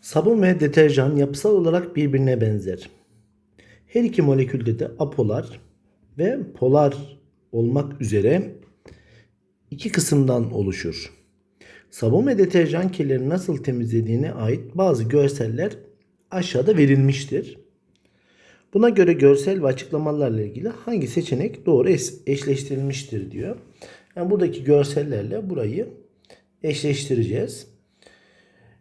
Sabun ve deterjan yapısal olarak birbirine benzer. Her iki molekülde de apolar ve polar olmak üzere iki kısımdan oluşur. Sabun ve deterjan kirlerini nasıl temizlediğine ait bazı görseller aşağıda verilmiştir. Buna göre görsel ve açıklamalarla ilgili hangi seçenek doğru eş- eşleştirilmiştir diyor. Yani buradaki görsellerle burayı eşleştireceğiz.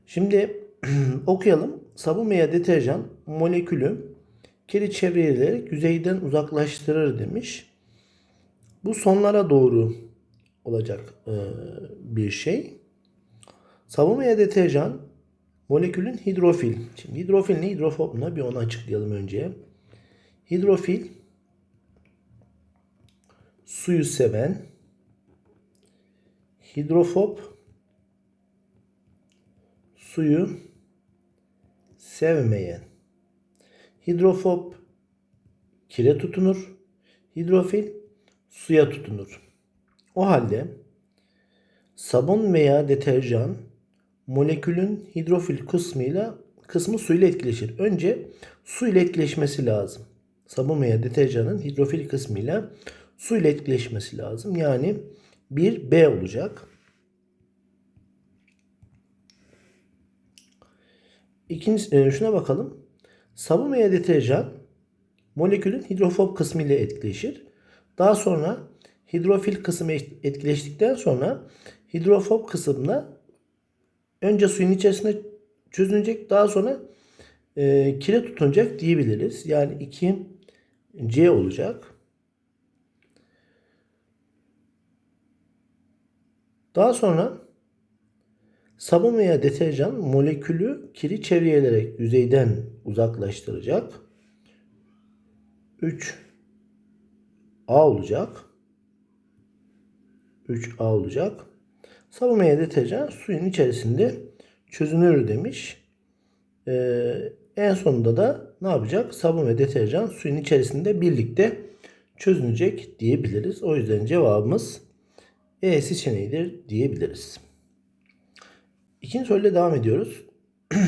Şimdi okuyalım. Sabun veya deterjan molekülü kiri çevreleyerek yüzeyden uzaklaştırır demiş. Bu sonlara doğru olacak e, bir şey. Sabun veya deterjan molekülün hidrofil. Şimdi hidrofil ne hidrofob ne bir onu açıklayalım önce. Hidrofil suyu seven hidrofob suyu sevmeyen. Hidrofob kire tutunur. Hidrofil suya tutunur. O halde sabun veya deterjan molekülün hidrofil kısmıyla kısmı suyla etkileşir. Önce su ile etkileşmesi lazım. Sabun veya deterjanın hidrofil kısmıyla su ile etkileşmesi lazım. Yani bir B olacak. İkinci, e, şuna bakalım. Sabun veya deterjan molekülün hidrofob kısmı ile etkileşir. Daha sonra hidrofil kısmı etkileştikten sonra hidrofob kısmına önce suyun içerisinde çözünecek daha sonra e, kire tutunacak diyebiliriz. Yani 2 C olacak. Daha sonra sabun veya deterjan molekülü kiri çevreleyerek yüzeyden uzaklaştıracak. 3 A olacak. 3A olacak. Sabun veya deterjan suyun içerisinde çözünür demiş. Ee, en sonunda da ne yapacak? Sabun ve deterjan suyun içerisinde birlikte çözünecek diyebiliriz. O yüzden cevabımız E seçeneğidir diyebiliriz. İkinci soruyla devam ediyoruz.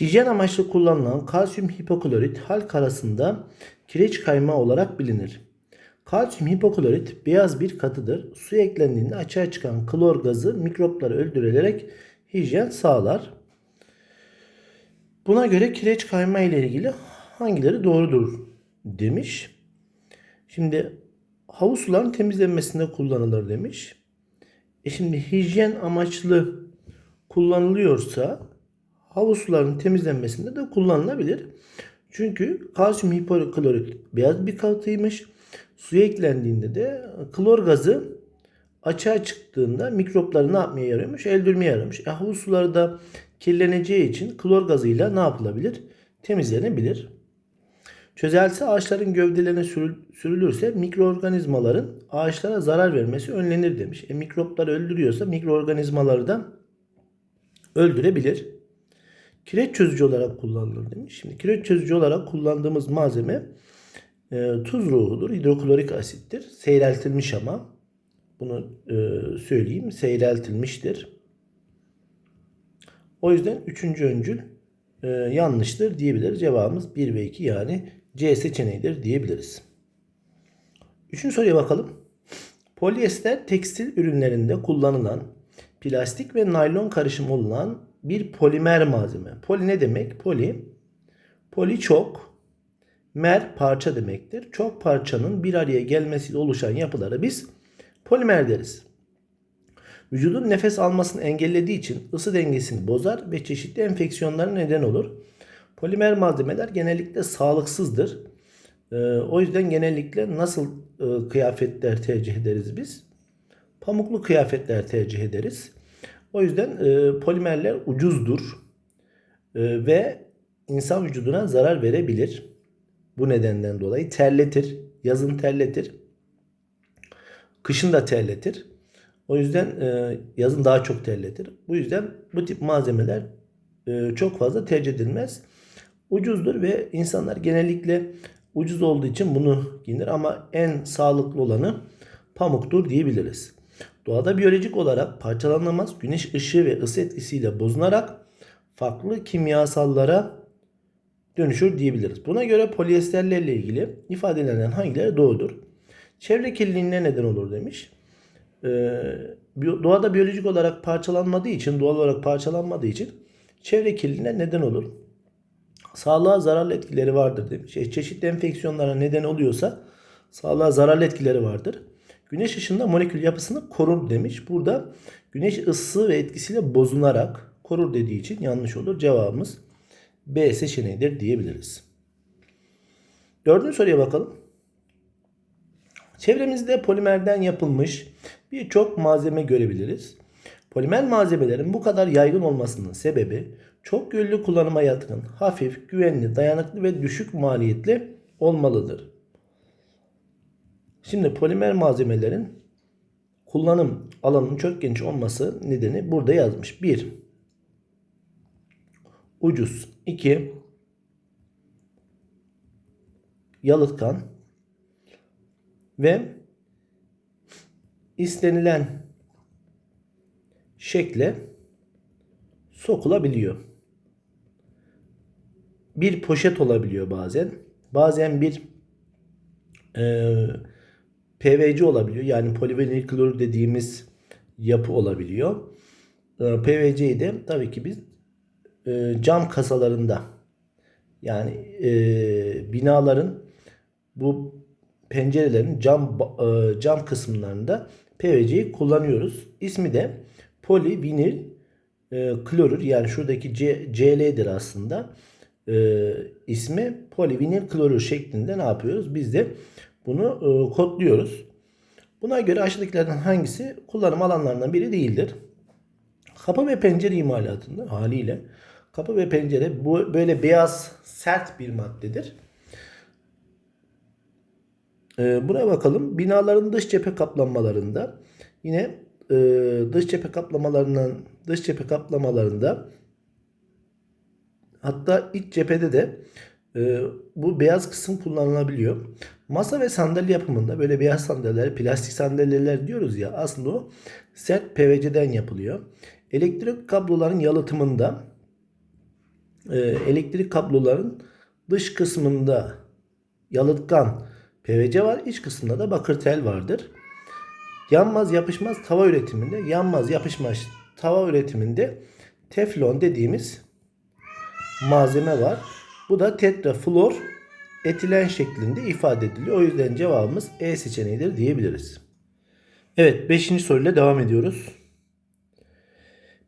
Hijyen amaçlı kullanılan kalsiyum hipoklorit halk arasında kireç kaymağı olarak bilinir. Kalsiyum hipoklorit beyaz bir katıdır. Su eklendiğinde açığa çıkan klor gazı mikropları öldürülerek hijyen sağlar. Buna göre kireç kayma ile ilgili hangileri doğrudur demiş. Şimdi havuz suların temizlenmesinde kullanılır demiş. E şimdi hijyen amaçlı kullanılıyorsa havuz temizlenmesinde de kullanılabilir. Çünkü kalsiyum hipoklorit beyaz bir katıymış. Suya eklendiğinde de klor gazı açığa çıktığında mikropları ne yapmaya yarıyormuş? Öldürmeye yarıyormuş. E, havuz suları da kirleneceği için klor gazıyla ne yapılabilir? Temizlenebilir. Çözelti ağaçların gövdelerine sürül- sürülürse mikroorganizmaların ağaçlara zarar vermesi önlenir demiş. E, mikropları öldürüyorsa mikroorganizmaları da öldürebilir. Kireç çözücü olarak kullanılır demiş. Şimdi kireç çözücü olarak kullandığımız malzeme e, tuz ruhudur. Hidroklorik asittir. Seyreltilmiş ama. Bunu e, söyleyeyim. Seyreltilmiştir. O yüzden üçüncü öncül e, yanlıştır diyebiliriz. Cevabımız 1 ve 2 yani C seçeneğidir diyebiliriz. Üçüncü soruya bakalım. Polyester tekstil ürünlerinde kullanılan plastik ve naylon karışımı olan bir polimer malzeme. Poli ne demek? Poli, poli çok, mer parça demektir. Çok parçanın bir araya gelmesiyle oluşan yapılara biz polimer deriz. Vücudun nefes almasını engellediği için ısı dengesini bozar ve çeşitli enfeksiyonlara neden olur. Polimer malzemeler genellikle sağlıksızdır. Ee, o yüzden genellikle nasıl e, kıyafetler tercih ederiz biz? Pamuklu kıyafetler tercih ederiz. O yüzden e, polimerler ucuzdur E, ve insan vücuduna zarar verebilir. Bu nedenden dolayı terletir, yazın terletir, kışın da terletir. O yüzden yazın daha çok terletir. Bu yüzden bu tip malzemeler çok fazla tercih edilmez. Ucuzdur ve insanlar genellikle ucuz olduğu için bunu giyinir ama en sağlıklı olanı pamuktur diyebiliriz. Doğada biyolojik olarak parçalanamaz güneş ışığı ve ısı etkisiyle bozunarak farklı kimyasallara dönüşür diyebiliriz. Buna göre polyesterlerle ilgili ifadelenen hangileri doğrudur? Çevre kirliliğine neden olur demiş. Ee, doğada biyolojik olarak parçalanmadığı için, doğal olarak parçalanmadığı için çevre kirliliğine neden olur. Sağlığa zararlı etkileri vardır demiş. E, çeşitli enfeksiyonlara neden oluyorsa sağlığa zararlı etkileri vardır. Güneş ışığında molekül yapısını korur demiş. Burada güneş ısısı ve etkisiyle bozunarak korur dediği için yanlış olur. Cevabımız B seçeneğidir diyebiliriz. Dördüncü soruya bakalım. Çevremizde polimerden yapılmış birçok malzeme görebiliriz. Polimer malzemelerin bu kadar yaygın olmasının sebebi çok yönlü kullanıma yatkın, hafif, güvenli, dayanıklı ve düşük maliyetli olmalıdır. Şimdi polimer malzemelerin kullanım alanının çok geniş olması nedeni burada yazmış. 1. Ucuz. 2. Yalıtkan. Ve istenilen şekle sokulabiliyor. Bir poşet olabiliyor bazen. Bazen bir e, PVC olabiliyor. Yani polivinil klorür dediğimiz yapı olabiliyor. E, PVC'yi de tabii ki biz e, cam kasalarında yani e, binaların bu pencerelerin cam e, cam kısımlarında PVC'yi kullanıyoruz. İsmi de polivinil e, klorür yani şuradaki C, CL'dir aslında. E, ismi polivinil klorür şeklinde ne yapıyoruz? Biz de bunu e, kodluyoruz. Buna göre aşağıdakilerden hangisi kullanım alanlarından biri değildir? Kapı ve pencere imalatında haliyle kapı ve pencere bu böyle beyaz sert bir maddedir. Ee, buraya bakalım. Binaların dış cephe kaplanmalarında yine e, dış cephe kaplamalarından dış cephe kaplamalarında hatta iç cephede de e, bu beyaz kısım kullanılabiliyor. Masa ve sandalye yapımında böyle beyaz sandalyeler, plastik sandalyeler diyoruz ya aslında o sert PVC'den yapılıyor. Elektrik kabloların yalıtımında e, elektrik kabloların dış kısmında yalıtkan PVC var. iç kısmında da bakır tel vardır. Yanmaz yapışmaz tava üretiminde yanmaz yapışmaz tava üretiminde teflon dediğimiz malzeme var. Bu da tetraflor etilen şeklinde ifade ediliyor. O yüzden cevabımız E seçeneğidir diyebiliriz. Evet 5. soruyla devam ediyoruz.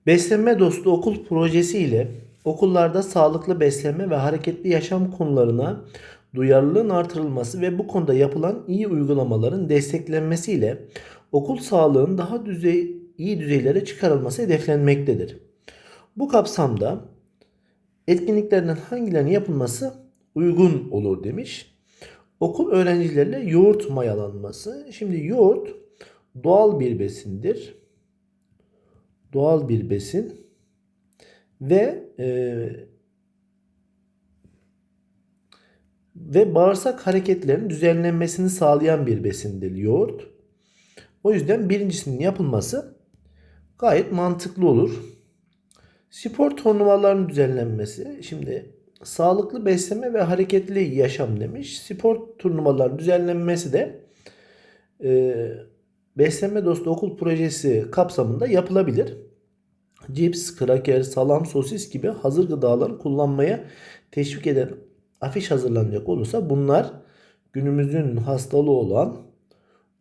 Beslenme dostu okul projesi ile okullarda sağlıklı beslenme ve hareketli yaşam konularına duyarlılığın artırılması ve bu konuda yapılan iyi uygulamaların desteklenmesiyle okul sağlığının daha düzey, iyi düzeylere çıkarılması hedeflenmektedir. Bu kapsamda etkinliklerden hangilerinin yapılması uygun olur demiş. Okul öğrencilerle yoğurt mayalanması. Şimdi yoğurt doğal bir besindir. Doğal bir besin ve e, ve bağırsak hareketlerinin düzenlenmesini sağlayan bir besindir yoğurt. O yüzden birincisinin yapılması gayet mantıklı olur. Spor turnuvalarının düzenlenmesi. Şimdi sağlıklı beslenme ve hareketli yaşam demiş. Spor turnuvalarının düzenlenmesi de e, beslenme dostu okul projesi kapsamında yapılabilir. Cips, kraker, salam, sosis gibi hazır gıdaları kullanmaya teşvik eden afiş hazırlanacak olursa bunlar günümüzün hastalığı olan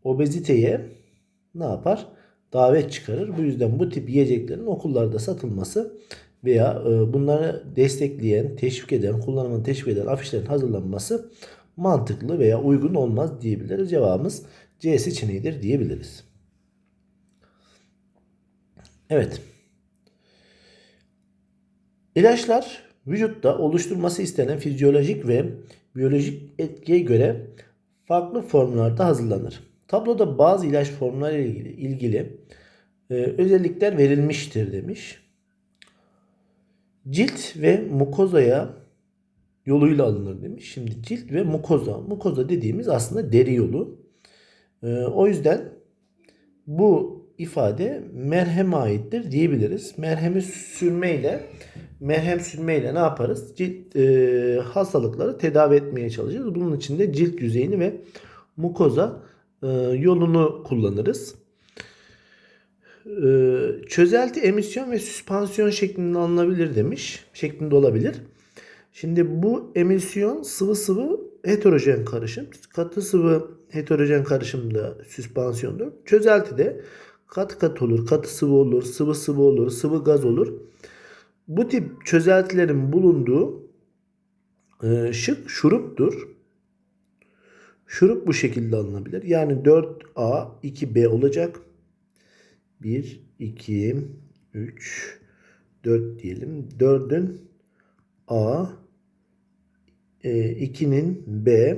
obeziteye ne yapar? Davet çıkarır. Bu yüzden bu tip yiyeceklerin okullarda satılması veya e, bunları destekleyen, teşvik eden, kullanımını teşvik eden afişlerin hazırlanması mantıklı veya uygun olmaz diyebiliriz. Cevabımız C seçeneğidir diyebiliriz. Evet. İlaçlar vücutta oluşturması istenen fizyolojik ve biyolojik etkiye göre farklı formlarda hazırlanır. Tabloda bazı ilaç formları ile ilgili, ilgili e, özellikler verilmiştir demiş. Cilt ve mukozaya yoluyla alınır demiş. Şimdi cilt ve mukoza. Mukoza dediğimiz aslında deri yolu. E, o yüzden bu ifade merheme aittir diyebiliriz. Merhemi sürmeyle merhem sürmeyle ne yaparız? Cilt e, hastalıkları tedavi etmeye çalışırız. Bunun için de cilt yüzeyini ve mukoza e, yolunu kullanırız. E, çözelti emisyon ve süspansiyon şeklinde alınabilir demiş. Şeklinde olabilir. Şimdi bu emisyon sıvı sıvı heterojen karışım. Katı sıvı heterojen karışımda süspansiyondur. Çözelti de katı katı olur, katı sıvı olur, sıvı sıvı olur, sıvı gaz olur. Bu tip çözeltilerin bulunduğu e, şık şuruptur. Şurup bu şekilde alınabilir. Yani 4A, 2B olacak. 1, 2, 3, 4 diyelim. 4'ün A, 2'nin B.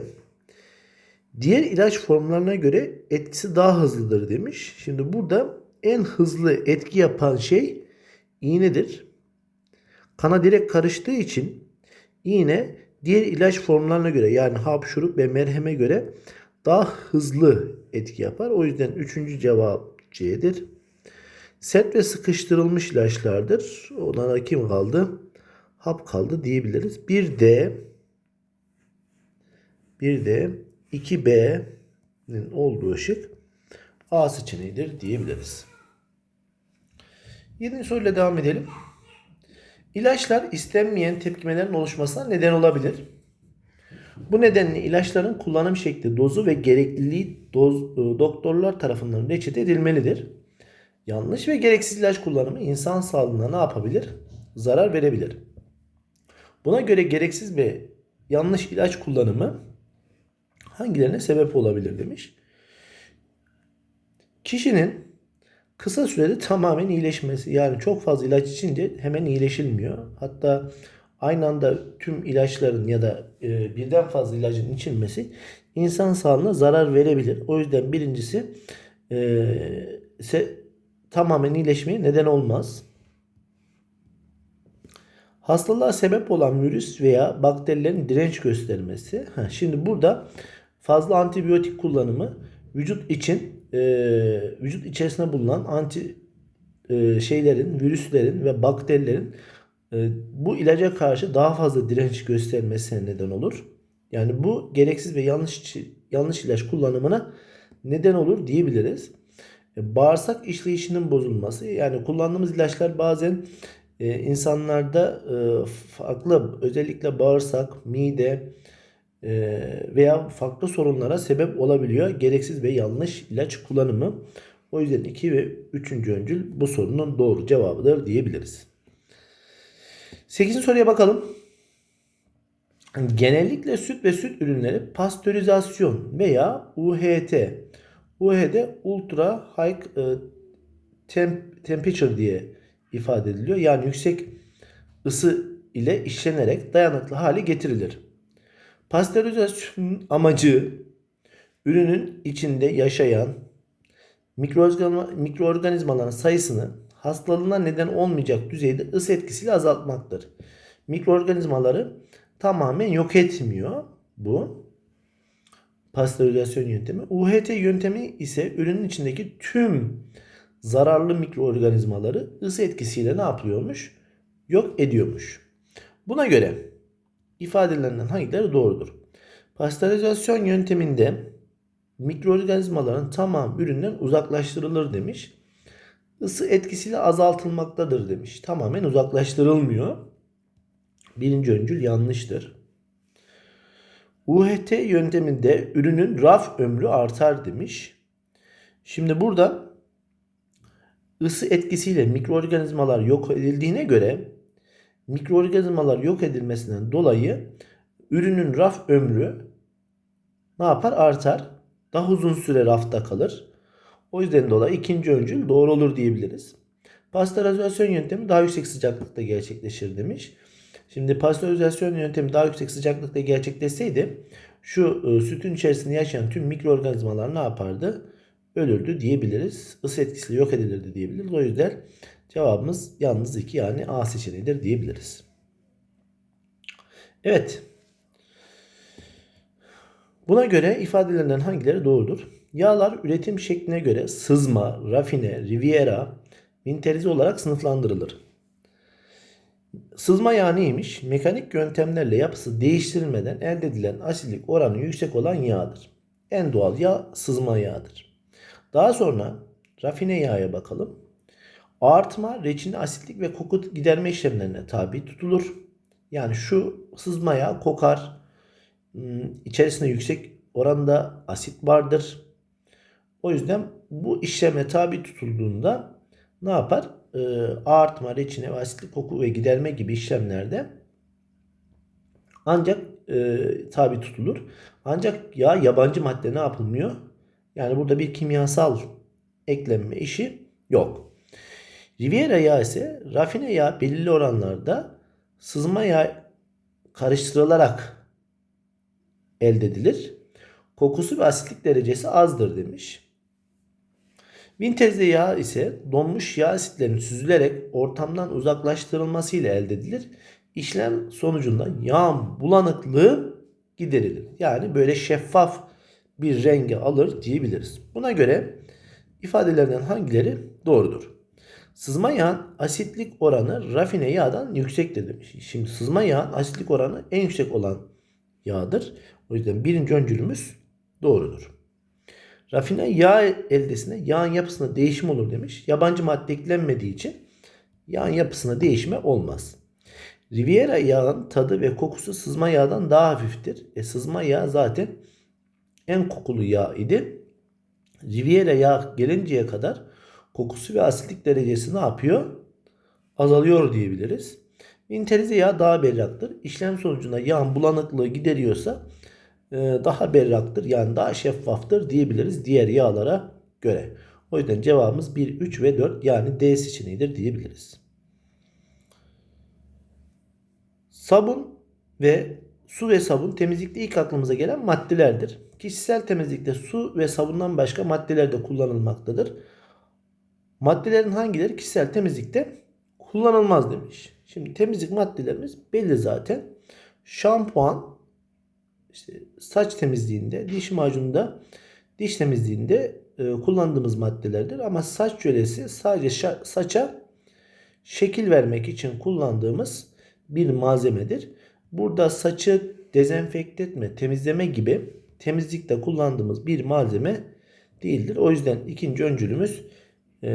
Diğer ilaç formlarına göre etkisi daha hızlıdır demiş. Şimdi burada en hızlı etki yapan şey iğnedir. Kana direkt karıştığı için iğne diğer ilaç formlarına göre yani hap, şurup ve merheme göre daha hızlı etki yapar. O yüzden üçüncü cevap C'dir. Sert ve sıkıştırılmış ilaçlardır. Onlara kim kaldı? Hap kaldı diyebiliriz. Bir de bir de 2B'nin olduğu şık A seçeneğidir diyebiliriz. 7. soruyla devam edelim. İlaçlar istenmeyen tepkimelerin oluşmasına neden olabilir. Bu nedenle ilaçların kullanım şekli, dozu ve gerekliliği doz, e, doktorlar tarafından reçete edilmelidir. Yanlış ve gereksiz ilaç kullanımı insan sağlığına ne yapabilir? Zarar verebilir. Buna göre gereksiz ve yanlış ilaç kullanımı hangilerine sebep olabilir demiş. Kişinin kısa sürede tamamen iyileşmesi yani çok fazla ilaç içince hemen iyileşilmiyor. Hatta aynı anda tüm ilaçların ya da e, birden fazla ilacın içilmesi insan sağlığına zarar verebilir. O yüzden birincisi e, se, tamamen iyileşmeye neden olmaz. Hastalığa sebep olan virüs veya bakterilerin direnç göstermesi. Ha, şimdi burada fazla antibiyotik kullanımı vücut için e, vücut içerisinde bulunan anti e, şeylerin, virüslerin ve bakterilerin e, bu ilaca karşı daha fazla direnç göstermesine neden olur. Yani bu gereksiz ve yanlış yanlış ilaç kullanımına neden olur diyebiliriz. E, bağırsak işleyişinin bozulması yani kullandığımız ilaçlar bazen e, insanlarda e, farklı özellikle bağırsak, mide veya farklı sorunlara sebep olabiliyor. Gereksiz ve yanlış ilaç kullanımı. O yüzden 2 ve 3. öncül bu sorunun doğru cevabıdır diyebiliriz. 8. soruya bakalım. Genellikle süt ve süt ürünleri pastörizasyon veya UHT. UHT ultra high e, temp temperature diye ifade ediliyor. Yani yüksek ısı ile işlenerek dayanıklı hale getirilir. Pastörizasyon amacı ürünün içinde yaşayan mikroorganizmaların sayısını hastalığına neden olmayacak düzeyde ısı etkisiyle azaltmaktır. Mikroorganizmaları tamamen yok etmiyor bu pastörizasyon yöntemi. UHT yöntemi ise ürünün içindeki tüm zararlı mikroorganizmaları ısı etkisiyle ne yapıyormuş? Yok ediyormuş. Buna göre ifadelerinden hangileri doğrudur? Pastörizasyon yönteminde mikroorganizmaların tamam üründen uzaklaştırılır demiş. Isı etkisiyle azaltılmaktadır demiş. Tamamen uzaklaştırılmıyor. Birinci öncül yanlıştır. UHT yönteminde ürünün raf ömrü artar demiş. Şimdi burada ısı etkisiyle mikroorganizmalar yok edildiğine göre mikroorganizmalar yok edilmesinden dolayı ürünün raf ömrü ne yapar? Artar. Daha uzun süre rafta kalır. O yüzden dolayı ikinci öncül doğru olur diyebiliriz. Pastörizasyon yöntemi daha yüksek sıcaklıkta gerçekleşir demiş. Şimdi pastörizasyon yöntemi daha yüksek sıcaklıkta gerçekleşseydi şu e, sütün içerisinde yaşayan tüm mikroorganizmalar ne yapardı? Ölürdü diyebiliriz. Isı etkisiyle yok edilirdi diyebiliriz. O yüzden cevabımız yalnız 2 yani A seçeneğidir diyebiliriz. Evet. Buna göre ifadelerinden hangileri doğrudur? Yağlar üretim şekline göre sızma, rafine, riviera, minterize olarak sınıflandırılır. Sızma yağı neymiş? Mekanik yöntemlerle yapısı değiştirilmeden elde edilen asitlik oranı yüksek olan yağdır. En doğal yağ sızma yağıdır. Daha sonra rafine yağa bakalım. Artma, reçine, asitlik ve koku giderme işlemlerine tabi tutulur. Yani şu sızma yağı kokar. Hmm, İçerisinde yüksek oranda asit vardır. O yüzden bu işleme tabi tutulduğunda ne yapar? Ee, artma, reçine ve asitli koku ve giderme gibi işlemlerde ancak e, tabi tutulur. Ancak yağ yabancı madde ne yapılmıyor? Yani burada bir kimyasal eklenme işi yok. Riviera yağı ise rafine yağ belirli oranlarda sızma yağı karıştırılarak elde edilir. Kokusu ve asitlik derecesi azdır demiş. Vintezde yağ ise donmuş yağ asitlerinin süzülerek ortamdan uzaklaştırılmasıyla elde edilir. İşlem sonucunda yağın bulanıklığı giderilir. Yani böyle şeffaf bir rengi alır diyebiliriz. Buna göre ifadelerden hangileri doğrudur? Sızma yağın asitlik oranı rafine yağdan yüksektir demiş. Şimdi sızma yağın asitlik oranı en yüksek olan yağdır. O yüzden birinci öncülümüz doğrudur. Rafine yağ eldesine yağın yapısında değişim olur demiş. Yabancı madde eklenmediği için yağın yapısına değişme olmaz. Riviera yağın tadı ve kokusu sızma yağdan daha hafiftir. E sızma yağ zaten en kokulu yağ idi. Riviera yağ gelinceye kadar kokusu ve asitlik derecesi ne yapıyor? Azalıyor diyebiliriz. Minterize yağ daha berraktır. İşlem sonucunda yağın bulanıklığı gideriyorsa e, daha berraktır yani daha şeffaftır diyebiliriz diğer yağlara göre. O yüzden cevabımız 1, 3 ve 4 yani D seçeneğidir diyebiliriz. Sabun ve su ve sabun temizlikte ilk aklımıza gelen maddelerdir. Kişisel temizlikte su ve sabundan başka maddeler de kullanılmaktadır. Maddelerin hangileri kişisel temizlikte kullanılmaz demiş. Şimdi temizlik maddelerimiz belli zaten. Şampuan, işte saç temizliğinde, diş macununda, diş temizliğinde e, kullandığımız maddelerdir. Ama saç jölesi sadece saça şekil vermek için kullandığımız bir malzemedir. Burada saçı dezenfekte etme, temizleme gibi temizlikte kullandığımız bir malzeme değildir. O yüzden ikinci öncülümüz e,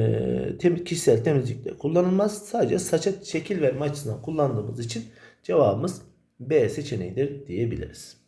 tem- kişisel temizlikte kullanılmaz. Sadece saça şekil verme açısından kullandığımız için cevabımız B seçeneğidir diyebiliriz.